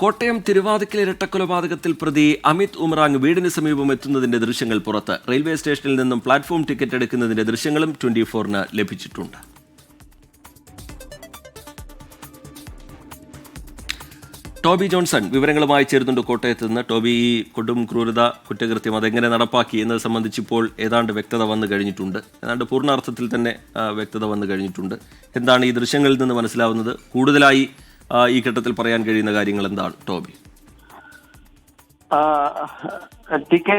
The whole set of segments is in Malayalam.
കോട്ടയം തിരുവാതിക്കൽ ഇരട്ടക്കൊലപാതകത്തിൽ പ്രതി അമിത് ഉമറാങ് വീടിന് സമീപം എത്തുന്നതിന്റെ ദൃശ്യങ്ങൾ പുറത്ത്. റെയിൽവേ സ്റ്റേഷനിൽ നിന്നും പ്ലാറ്റ്ഫോം ടിക്കറ്റ് എടുക്കുന്നതിന്റെ ദൃശ്യങ്ങളും ട്വന്റി ഫോറിന് ലഭിച്ചിട്ടുണ്ട്. ടോബി ജോൺസൺ വിവരങ്ങളുമായി ചേരുന്നുണ്ട് കോട്ടയത്ത് നിന്ന്. ടോബി ഈ കൊടും ക്രൂരത കുറ്റകൃത്യം അതെങ്ങനെ നടപ്പാക്കി എന്നത് സംബന്ധിച്ച് ഇപ്പോൾ ഏതാണ്ട് വ്യക്തത വന്നു കഴിഞ്ഞിട്ടുണ്ട്. ഏതാണ്ട് പൂർണാർത്ഥത്തിൽ തന്നെ വ്യക്തത വന്നു കഴിഞ്ഞിട്ടുണ്ട്. എന്താണ് ഈ ദൃശ്യങ്ങളിൽ നിന്ന് മനസ്സിലാവുന്നത്? കൂടുതലായി ഈ ഘട്ടത്തിൽ പറയാൻ കഴിയുന്ന കാര്യങ്ങൾ എന്താണ് ടോബി? ടി കെ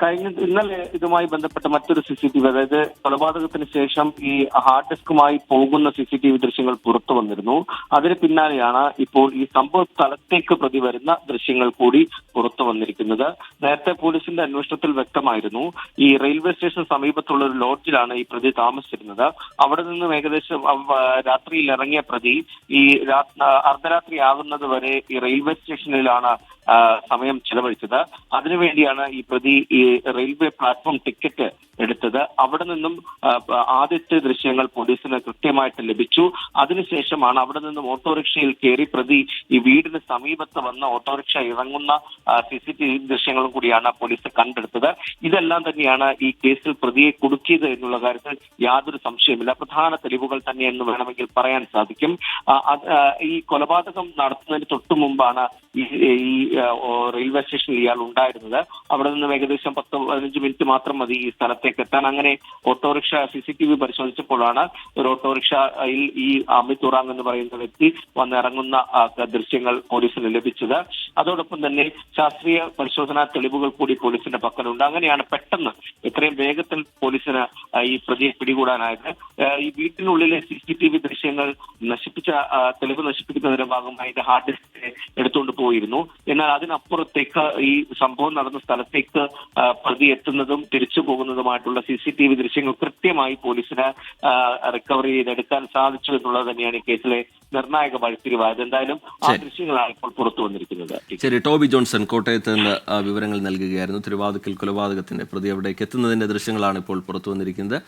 കഴിഞ്ഞ ഇന്നലെ ഇതുമായി ബന്ധപ്പെട്ട മറ്റൊരു സി സി ടി വി അതായത് കൊലപാതകത്തിന് ശേഷം ഈ ഹാർഡ് ഡിസ്കുമായി പോകുന്ന സി സി ടി വി ദൃശ്യങ്ങൾ പുറത്തു വന്നിരുന്നു. അതിന് പിന്നാലെയാണ് ഇപ്പോൾ ഈ സംഭവ സ്ഥലത്തേക്ക് പ്രതി വരുന്ന ദൃശ്യങ്ങൾ കൂടി പുറത്തു വന്നിരിക്കുന്നത്. നേരത്തെ പോലീസിന്റെ അന്വേഷണത്തിൽ വ്യക്തമായിരുന്നു ഈ റെയിൽവേ സ്റ്റേഷൻ സമീപത്തുള്ള ഒരു ലോഡ്ജിലാണ് ഈ പ്രതി താമസിച്ചിരുന്നത്. അവിടെ നിന്നും ഏകദേശം രാത്രിയിൽ ഇറങ്ങിയ പ്രതി ഈ അർദ്ധരാത്രി ആകുന്നത് വരെ ഈ റെയിൽവേ സ്റ്റേഷനിലാണ് സമയം ചെലവഴിച്ചത്. അതിനുവേണ്ടിയാണ് ഈ പ്രതി ഈ റെയിൽവേ പ്ലാറ്റ്ഫോം ടിക്കറ്റ് എടുത്തത്. അവിടെ നിന്നും ആദ്യത്തെ ദൃശ്യങ്ങൾ പോലീസിന് കൃത്യമായിട്ട് ലഭിച്ചു. അതിനുശേഷമാണ് അവിടെ നിന്നും ഓട്ടോറിക്ഷയിൽ കയറി പ്രതി ഈ വീടിന് സമീപത്ത് വന്ന ഓട്ടോറിക്ഷ ഇറങ്ങുന്ന സി സി ടി വി ദൃശ്യങ്ങളും കൂടിയാണ് പോലീസ് കണ്ടെടുത്തത്. ഇതെല്ലാം തന്നെയാണ് ഈ കേസിൽ പ്രതിയെ കുടുക്കിയത് എന്നുള്ള കാര്യത്തിൽ യാതൊരു സംശയമില്ല പ്രധാന തെളിവുകൾ തന്നെ എന്ന് വേണമെങ്കിൽ പറയാൻ സാധിക്കും. ഈ കൊലപാതകം നടത്തുന്നതിന് തൊട്ടു മുമ്പാണ് ഈ റെയിൽവേ സ്റ്റേഷനിൽ ഇയാൾ ഉണ്ടായിരുന്നത്. അവിടെ നിന്ന് ഏകദേശം പത്ത് പതിനഞ്ച് മിനിറ്റ് മാത്രം മതി ഈ സ്ഥലത്തേക്ക് എത്താൻ. അങ്ങനെ autorickshaw C C T V പരിശോധിച്ചപ്പോഴാണ് ഒരു ഓട്ടോറിക്ഷയിൽ ഈ അമിത് ഉറാങ് എന്ന് പറയുന്ന വ്യക്തി വന്നിറങ്ങുന്ന ദൃശ്യങ്ങൾ പോലീസിന് ലഭിച്ചത്. അതോടൊപ്പം തന്നെ ശാസ്ത്രീയ പരിശോധനാ തെളിവുകൾ കൂടി പോലീസിന്റെ പക്കലുണ്ട്. അങ്ങനെയാണ് പെട്ടെന്ന് എത്രയും വേഗത്തിൽ പോലീസിന് ഈ പ്രതിയെ പിടികൂടാനായത്. ഈ വീട്ടിനുള്ളിലെ സി സി ടി വി ദൃശ്യങ്ങൾ നശിപ്പിച്ച തെളിവ് നശിപ്പിക്കുന്നതിന്റെ ഭാഗമായി ഹാർഡ് ഡിസ്ക് എടുത്തുകൊണ്ട് പോയിരുന്നു. എന്നാൽ അതിനപ്പുറത്തേക്ക് ഈ സംഭവം നടന്ന സ്ഥലത്തേക്ക് പ്രതി എത്തുന്നതും തിരിച്ചു പോകുന്നതുമായിട്ടുള്ള സി സി ടി വി ദൃശ്യങ്ങൾ കൃത്യമായി പോലീസിന് റിക്കവർ ചെയ്തെടുക്കാൻ സാധിച്ചു എന്നുള്ളത് തന്നെയാണ് ഈ കേസിലെ നിർണായക വഴിത്തിരിവായത്. എന്തായാലും ആ. ദൃശ്യങ്ങളാണ് ഇപ്പോൾ പുറത്തു വന്നിരിക്കുന്നത്. ശരി ടോബി ജോൺസൺ കോട്ടയത്ത് നിന്ന് വിവരങ്ങൾ നൽകുകയായിരുന്നു. തിരുവാതിക്കൽ കൊലപാതകത്തിന്റെ പ്രതി അവിടേക്ക് എത്തുന്നതിന്റെ ദൃശ്യങ്ങളാണ് ഇപ്പോൾ പുറത്തു വന്നിരിക്കുന്നത്.